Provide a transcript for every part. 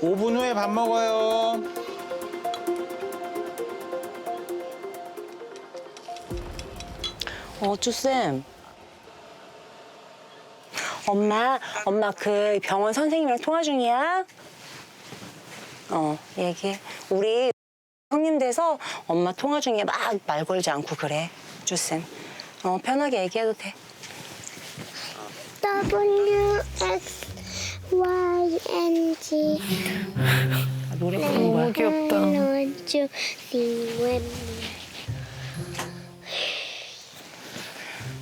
5분 후에 밥 먹어요. 어, 주쌤. 엄마, 엄마 그 병원 선생님이랑 통화 중이야? 어, 얘기해. 우리 형님 돼서 엄마 통화 중에 막 말 걸지 않고 그래, 주쌤. 어, 편하게 얘기해도 돼. W X Y N G 아, 노래 부르는 거야. 귀엽다.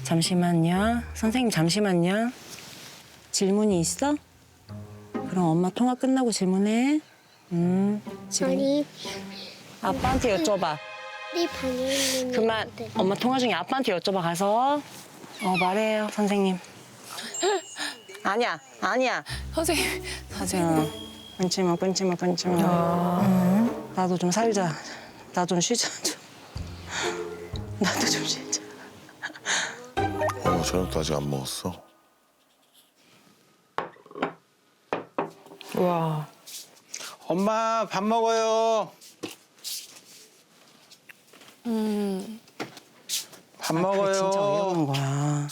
잠시만요. 선생님, 잠시만요. 질문이 있어? 그럼 엄마 통화 끝나고 질문해. 음, 질문. 우리 아빠한테 여쭤봐. 우리 방에 있는 그만. 엄마 통화 중에 아빠한테 여쭤봐 가서 어 말해요 선생님 아니야 아니야 선생님. 하지마 끊지 마 끊지 마 끊지마 나도 좀 살자 나 좀 쉬자 좀 나도 좀 쉬자 어, 저녁도 아직 안 먹었어. 와. 엄마 밥 먹어요. 음. 밥 그게 먹어요. 진짜 왜 그러는 거야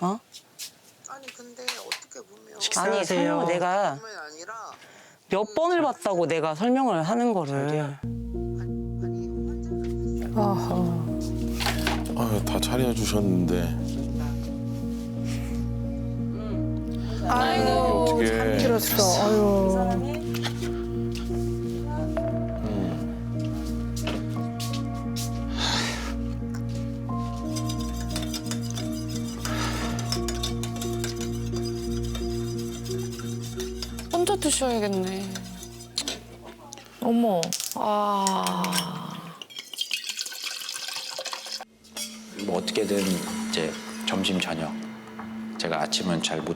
어 아니 설명 내가 몇 번을 봤다고 내가 설명을 하는 거를 아하. 아유, 다 차려주셨는데. 아이고. 어떡해. 길었어. 아유.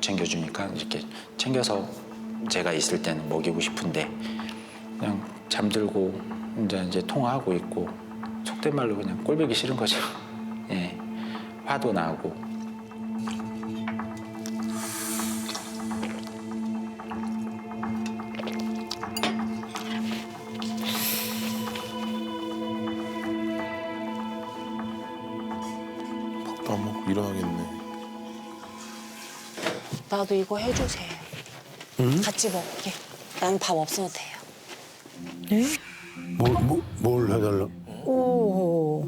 챙겨주니까 이렇게 챙겨서 제가 있을 때는 먹이고 싶은데 그냥 잠들고 이제 이제 통화하고 있고 속된 말로 그냥 꼴보기 싫은 거죠. 예, 화도 나고 나도 이거 해주세요 같이 먹게 난밥 없어도 돼요 뭘, 뭐, 뭘 해달라? 오.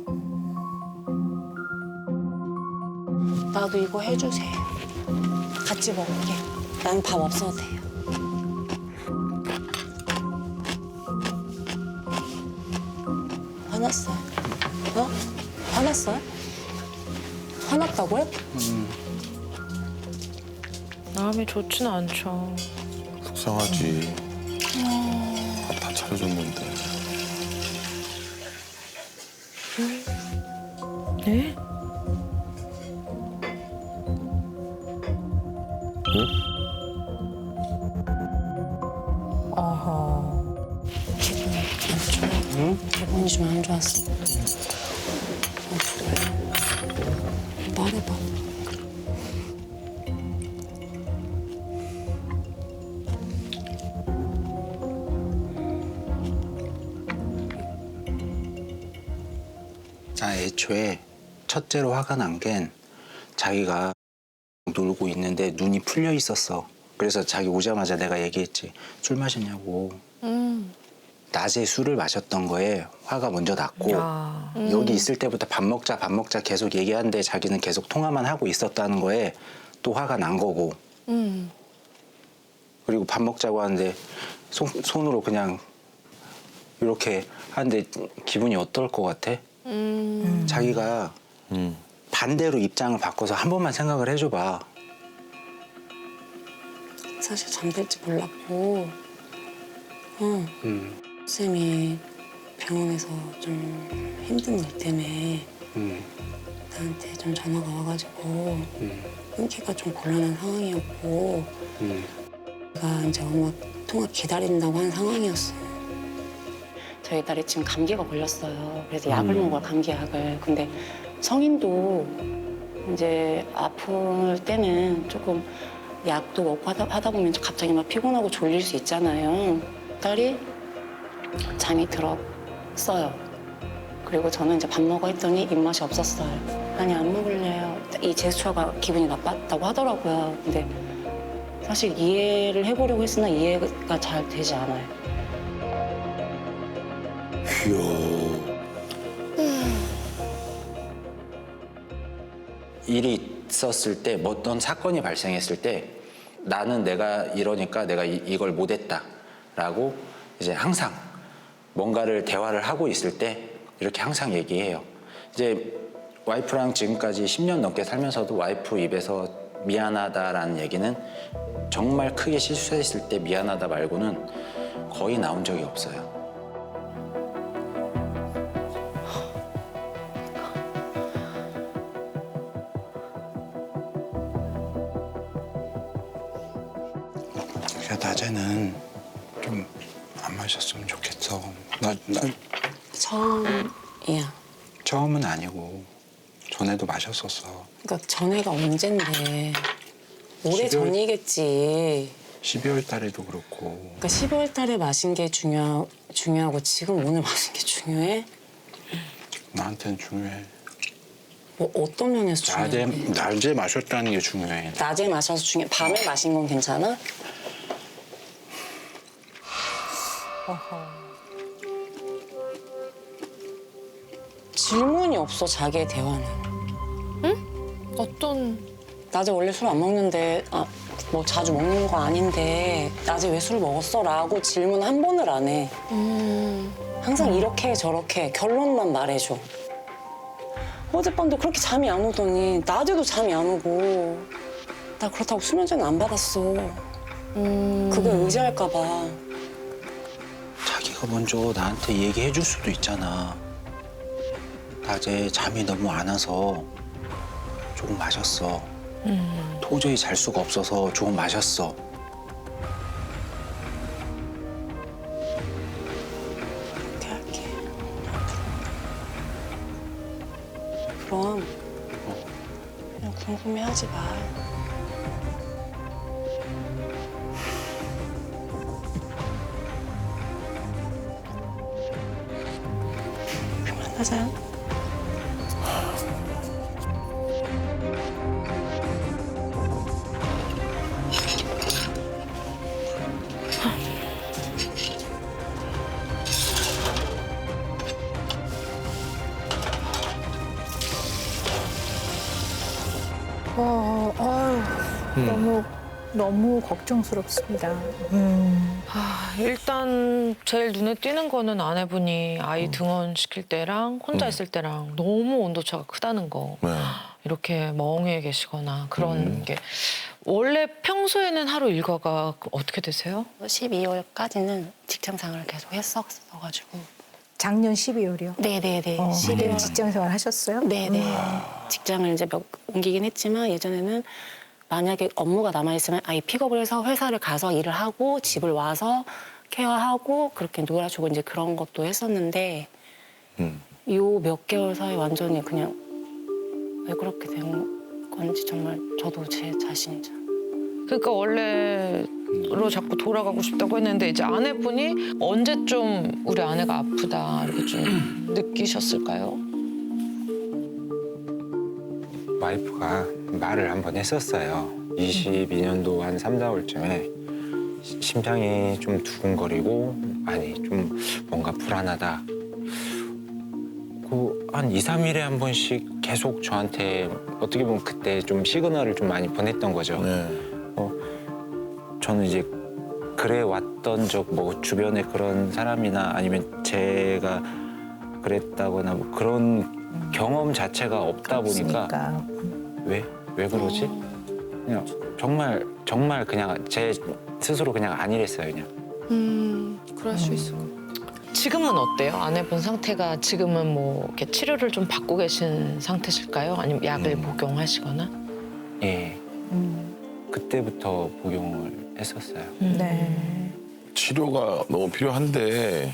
나도 이거 해주세요. 같이 먹게. 난밥 없어도 돼요. 화났어요. 어? 화났어요? 화났다고요? 마음이 좋지는 않죠. 속상하지. 밥 다 차려줬는데. 네? 첫째로 화가 난 게 자기가 놀고 있는데 눈이 풀려 있었어. 그래서 자기 오자마자 내가 얘기했지. 술 마셨냐고. 음. 낮에 술을 마셨던 거에 화가 먼저 났고 야. 여기 있을 때부터 밥 먹자 밥 먹자 계속 얘기하는데 자기는 계속 통화만 하고 있었다는 거에 또 화가 난 거고 음. 그리고 밥 먹자고 하는데 손, 손으로 그냥 이렇게 하는데 기분이 어떨 것 같아? 음. 자기가 음. 반대로 입장을 바꿔서 한 번만 생각을 해줘봐. 사실 잠들지 몰랐고, 어, 음, 쌤이 병원에서 좀 힘든 일 때문에 음, 나한테 좀 전화가 와가지고 음, 끊기가 좀 곤란한 상황이었고 음. 내가 이제 엄마 통화 기다린다고 한 상황이었어. 저희 딸이 지금 감기가 걸렸어요. 그래서 약을 음. 먹어요, 감기약을. 근데 성인도 이제 아플 때는 조금 약도 먹고 하다, 하다 보면 갑자기 막 피곤하고 졸릴 수 있잖아요. 몇 달이 잠이 들었어요. 그리고 저는 이제 밥 먹어 했더니 입맛이 없었어요. 아니 안 먹을래요. 이 제스처가 기분이 나빴다고 하더라고요. 근데 사실 이해를 해보려고 했으나 이해가 잘 되지 않아요. 이야. 일이 있었을 때, 뭐 어떤 사건이 발생했을 때 나는 내가 이러니까 내가 이, 이걸 못했다라고 이제 항상 뭔가를 대화를 하고 있을 때 이렇게 항상 얘기해요. 이제 와이프랑 지금까지 10년 넘게 살면서도 와이프 입에서 미안하다라는 얘기는 정말 크게 실수했을 때 미안하다 말고는 거의 나온 적이 없어요. 처음이야. 처음은 아니고 전에도 마셨었어. 그러니까 전에가 언젠데 오래 12월 전이겠지. 12월 달에도 그렇고 그러니까 12월 달에 마신 게 중요, 중요하고 지금 오늘 마신 게 중요해? 나한테는 중요해. 뭐 어떤 면에서 낮에 중요해? 낮에 마셨다는 게 중요해. 낮에 마셔서 중요 해. 밤에 마신 건 괜찮아? 질문이 없어 자기의 대화는. 어떤 낮에 원래 술 안 먹는데 아, 뭐 자주 먹는 거 아닌데 낮에 왜 술 먹었어? 라고 질문 한 번을 안 해. 항상 이렇게 저렇게 결론만 말해줘. 어젯밤도 그렇게 잠이 안 오더니 낮에도 잠이 안 오고 나 그렇다고 수면제는 안 받았어. 그걸 의지할까 봐. 자기가 먼저 나한테 얘기해 줄 수도 있잖아. 낮에 잠이 너무 안 와서 조금 마셨어. 도저히 잘 수가 없어서 조금 마셨어. 할게. 그럼 그냥 궁금해하지 마. 그만하자. 너무 너무 걱정스럽습니다. 아, 일단 제일 눈에 띄는 거는 아내분이 아이 등원 시킬 때랑 혼자 있을 때랑 너무 온도차가 크다는 거. 네. 이렇게 멍해 계시거나 그런 게 원래 평소에는 하루 일과가 어떻게 되세요? 12월까지는 직장생활을 계속 했었어가지고. 작년 12월이요. 네네네. 어, 12월. 직장 생활 하셨어요? 네네. 직장을 이제 몇 옮기긴 했지만 예전에는 만약에 업무가 남아있으면 아이 픽업을 해서 회사를 가서 일을 하고 집을 와서 케어하고 그렇게 놀아주고 이제 그런 것도 했었는데 음. 요 몇 개월 사이 완전히 그냥 왜 그렇게 된 건지 정말 저도 제 자신이 잘 그러니까 원래로 자꾸 돌아가고 싶다고 했는데 이제 아내분이 언제쯤 우리 아내가 아프다 이렇게 좀 느끼셨을까요? 와이프가 말을 한 번 했었어요. 22년도 한 3, 4월쯤에 심장이 좀 두근거리고 아니 좀 뭔가 불안하다. 그 한 2, 3일에 한 번씩 계속 저한테 어떻게 보면 그때 좀 시그널을 좀 많이 보냈던 거죠. 네. 저는 이제 그래 왔던 적 뭐 주변에 그런 사람이나 아니면 제가 그랬다거나 뭐 그런 경험 자체가 없다 보니까 없으니까. 왜? 왜 그러지? 그냥 정말 정말 그냥 제 스스로 그냥 안일했어요 그냥. 음, 그럴 수 있을 것 지금은 어때요? 아내분 상태가 지금은 뭐 이렇게 치료를 좀 받고 계신 상태실까요? 아니면 약을 음. 복용하시거나? 예. 음, 그때부터 복용을 했었어요. 네. 치료가 너무 필요한데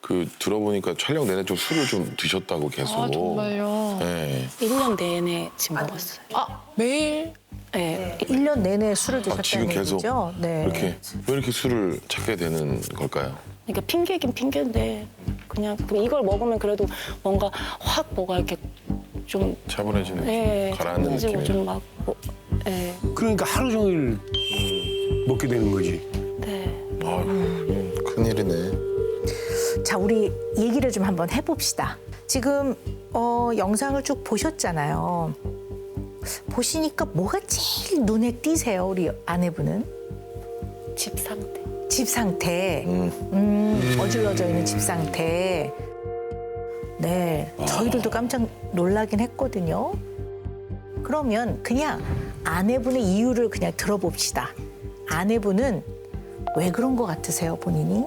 그 들어보니까 촬영 내내 좀 술을 좀 드셨다고 계속. 아 정말요? 네. 1년 내내 지금 먹었어요. 아 매일 네. 1년 내내 술을 아, 드셨다는 지금 계속 얘기죠? 네. 이렇게 왜 이렇게 술을 찾게 되는 걸까요? 그러니까 핑계긴 핑계인데 그냥 그냥 이걸 먹으면 그래도 뭔가 확 뭐가 이렇게 좀 차분해지는 예, 가라앉는 차분해지고 느낌 이. 좀 막, 뭐, 예, 그러니까 하루 종일 먹게 되는 거지. 네. 아유, 큰일이네. 자, 우리 얘기를 좀 한번 해봅시다. 지금 어, 영상을 쭉 보셨잖아요. 보시니까 뭐가 제일 눈에 띄세요, 우리 아내분은? 집 상태. 집 상태, 음. 음, 어질러져 있는 집 상태. 네, 저희들도 깜짝 놀라긴 했거든요. 그러면 그냥 아내분의 이유를 그냥 들어봅시다. 아내분은 왜 그런 것 같으세요, 본인이?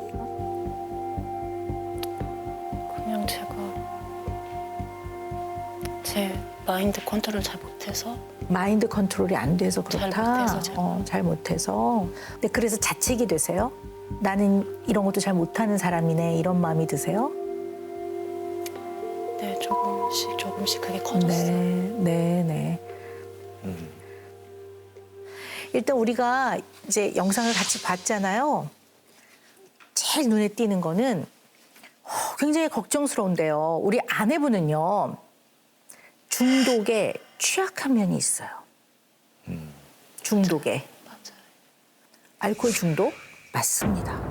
마인드 컨트롤 잘 못해서 마인드 컨트롤이 안 돼서 잘 그렇다. 못해서, 잘 어, 잘 못해서. 근데 그래서 자책이 되세요? 나는 이런 것도 잘 못하는 사람이네 이런 마음이 드세요? 네 조금씩 조금씩 그게 커졌어요. 네, 네, 네. 일단 우리가 이제 영상을 같이 봤잖아요. 제일 눈에 띄는 거는 어, 굉장히 걱정스러운데요. 우리 아내분은요 중독에 취약한 면이 있어요. 중독에. 알코올 중독 맞습니다.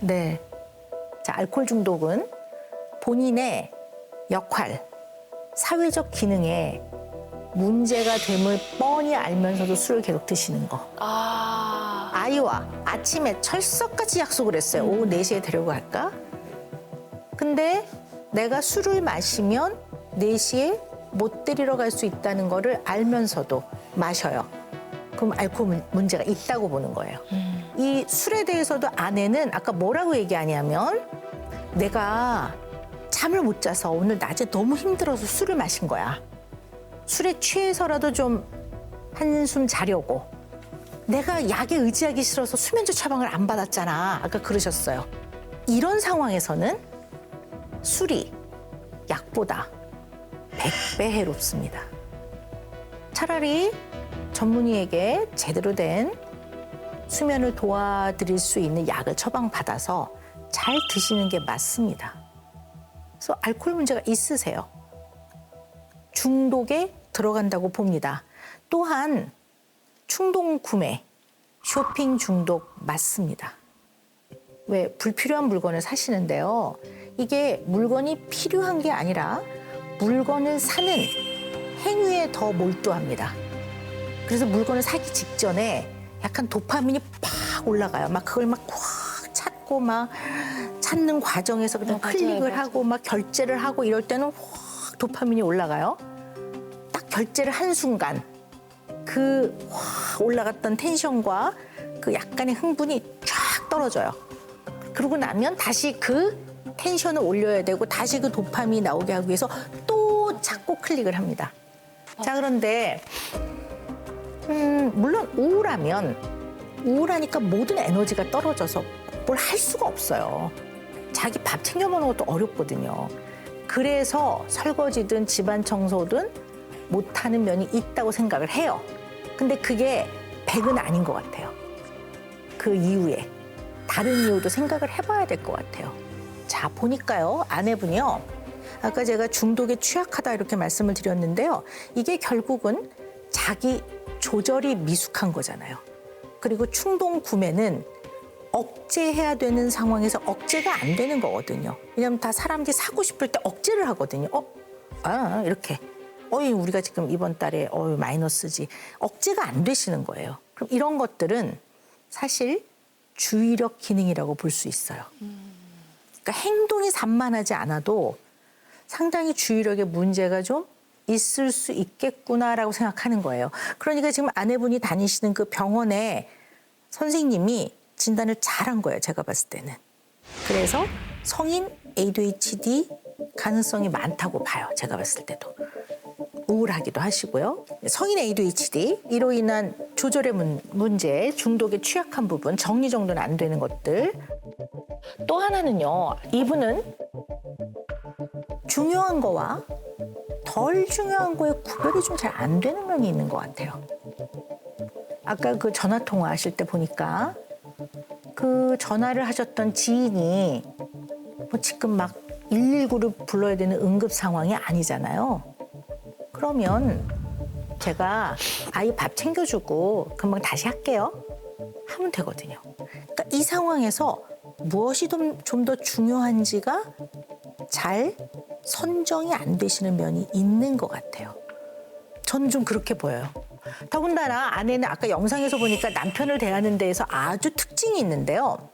네. 자, 알코올 중독은 본인의 역할, 사회적 기능에 문제가 됨을 뻔히 알면서도 술을 계속 드시는 거. 아, 아이와 아침에 철석같이 약속을 했어요. 오후 4시에 데려고 갈까? 근데 내가 술을 마시면 4시에 못 데리러 갈 수 있다는 거를 알면서도 마셔요. 그럼 알코올 문- 문제가 있다고 보는 거예요. 이 술에 대해서도 아내는 아까 뭐라고 얘기하냐면 내가 잠을 못 자서 오늘 낮에 너무 힘들어서 술을 마신 거야. 술에 취해서라도 좀 한숨 자려고. 내가 약에 의지하기 싫어서 수면제 처방을 안 받았잖아. 아까 그러셨어요. 이런 상황에서는 술이 약보다 100배 해롭습니다. 차라리 전문의에게 제대로 된 수면을 도와드릴 수 있는 약을 처방받아서 잘 드시는 게 맞습니다. 그래서 알코올 문제가 있으세요. 중독에 들어간다고 봅니다. 또한 충동 구매, 쇼핑 중독 맞습니다. 왜 불필요한 물건을 사시는데요. 이게 물건이 필요한 게 아니라 물건을 사는 행위에 더 몰두합니다. 그래서 물건을 사기 직전에 약간 도파민이 팍 올라가요. 막 그걸 막꽉 찾고 막 찾는 과정에서 그냥 어, 맞아요, 클릭을 맞아요. 하고 막 결제를 하고 이럴 때는 확 도파민이 올라가요. 딱 결제를 한 순간 그 확 올라갔던 텐션과 그 약간의 흥분이 쫙 떨어져요. 그러고 나면 다시 그 텐션을 올려야 되고 다시 그 도파민이 나오게 하기 위해서 또 찾고 클릭을 합니다. 자 그런데 음, 물론 우울하면 우울하니까 모든 에너지가 떨어져서 뭘 할 수가 없어요. 자기 밥 챙겨 먹는 것도 어렵거든요. 그래서 설거지든 집안 청소든 못하는 면이 있다고 생각을 해요. 근데 그게 100은 아닌 것 같아요. 그 이후에 다른 이유도 생각을 해봐야 될 것 같아요. 자, 보니까요, 아내분이요. 아까 제가 중독에 취약하다 이렇게 말씀을 드렸는데요. 이게 결국은 자기 조절이 미숙한 거잖아요. 그리고 충동 구매는 억제해야 되는 상황에서 억제가 안 되는 거거든요. 왜냐하면 다 사람들이 사고 싶을 때 억제를 하거든요. 어, 아 이렇게. 어이 우리가 지금 이번 달에 어이 마이너스지. 억제가 안 되시는 거예요. 그럼 이런 것들은 사실 주의력 기능이라고 볼 수 있어요. 그러니까 행동이 산만하지 않아도 상당히 주의력에 문제가 좀 있을 수 있겠구나라고 생각하는 거예요. 그러니까 지금 아내분이 다니시는 그 병원에 선생님이 진단을 잘한 거예요. 제가 봤을 때는. 그래서 성인 ADHD 가능성이 많다고 봐요. 제가 봤을 때도. 우울하기도 하시고요. 성인 ADHD 이로 인한 조절의 문, 문제, 중독에 취약한 부분, 정리 정돈은 안 되는 것들. 또 하나는요. 이분은 중요한 거와 덜 중요한 거에 구별이 좀 잘 안 되는 면이 있는 것 같아요. 아까 그 전화 통화하실 때 보니까 그 전화를 하셨던 지인이 뭐 지금 막 119를 불러야 되는 응급 상황이 아니잖아요. 그러면 제가 아이 밥 챙겨주고 금방 다시 할게요. 하면 되거든요. 그러니까 이 상황에서 무엇이 좀더 중요한지가 잘 선정이 안 되시는 면이 있는 것 같아요. 저는 좀 그렇게 보여요. 더군다나 아내는 아까 영상에서 보니까 남편을 대하는 데에서 아주 특징이 있는데요.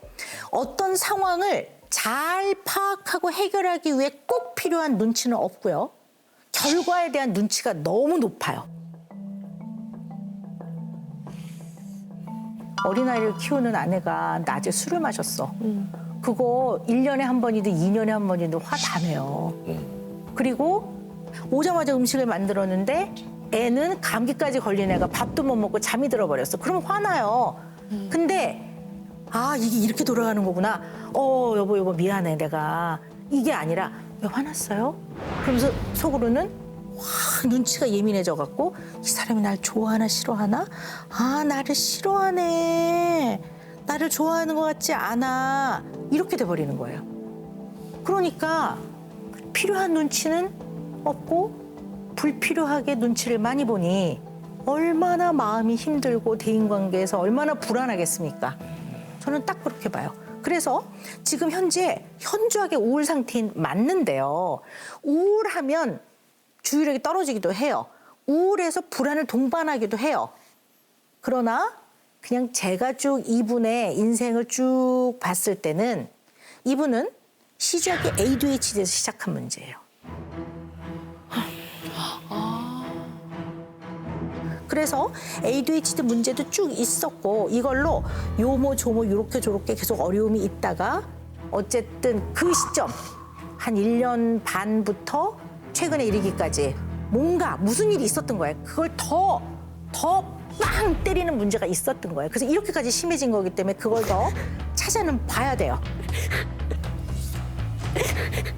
어떤 상황을 잘 파악하고 해결하기 위해 꼭 필요한 눈치는 없고요. 결과에 대한 눈치가 너무 높아요. 어린아이를 키우는 아내가 낮에 술을 마셨어. 그거 일년에 한 번이든 이년에 한 번이든 화 다 내요. 그리고 오자마자 음식을 만들었는데 애는 감기까지 걸린 애가 밥도 못 먹고 잠이 들어버렸어. 그럼 화나요. 근데 아 이게 이렇게 돌아가는 거구나. 어 여보 여보 미안해 내가 이게 아니라 왜 화났어요? 그러면서 속으로는 확 눈치가 예민해져 갖고 이 사람이 날 좋아하나 싫어하나? 아 나를 싫어하네. 나를 좋아하는 것 같지 않아. 이렇게 돼 버리는 거예요. 그러니까 필요한 눈치는 없고 불필요하게 눈치를 많이 보니 얼마나 마음이 힘들고 대인관계에서 얼마나 불안하겠습니까? 저는 딱 그렇게 봐요. 그래서 지금 현재 현저하게 우울 상태인 맞는데요. 우울하면 주의력이 떨어지기도 해요. 우울해서 불안을 동반하기도 해요. 그러나 그냥 제가 쭉 이분의 인생을 쭉 봤을 때는 이분은 시작이 ADHD에서 시작한 문제예요. 그래서 ADHD 문제도 쭉 있었고 이걸로 요모 조모 요렇게 저렇게 계속 어려움이 있다가 어쨌든 그 시점 한 1년 반부터 최근에 이르기까지 뭔가 무슨 일이 있었던 거예요. 그걸 더 더 빵 때리는 문제가 있었던 거예요. 그래서 이렇게까지 심해진 거기 때문에 그걸 더 찾아는 봐야 돼요.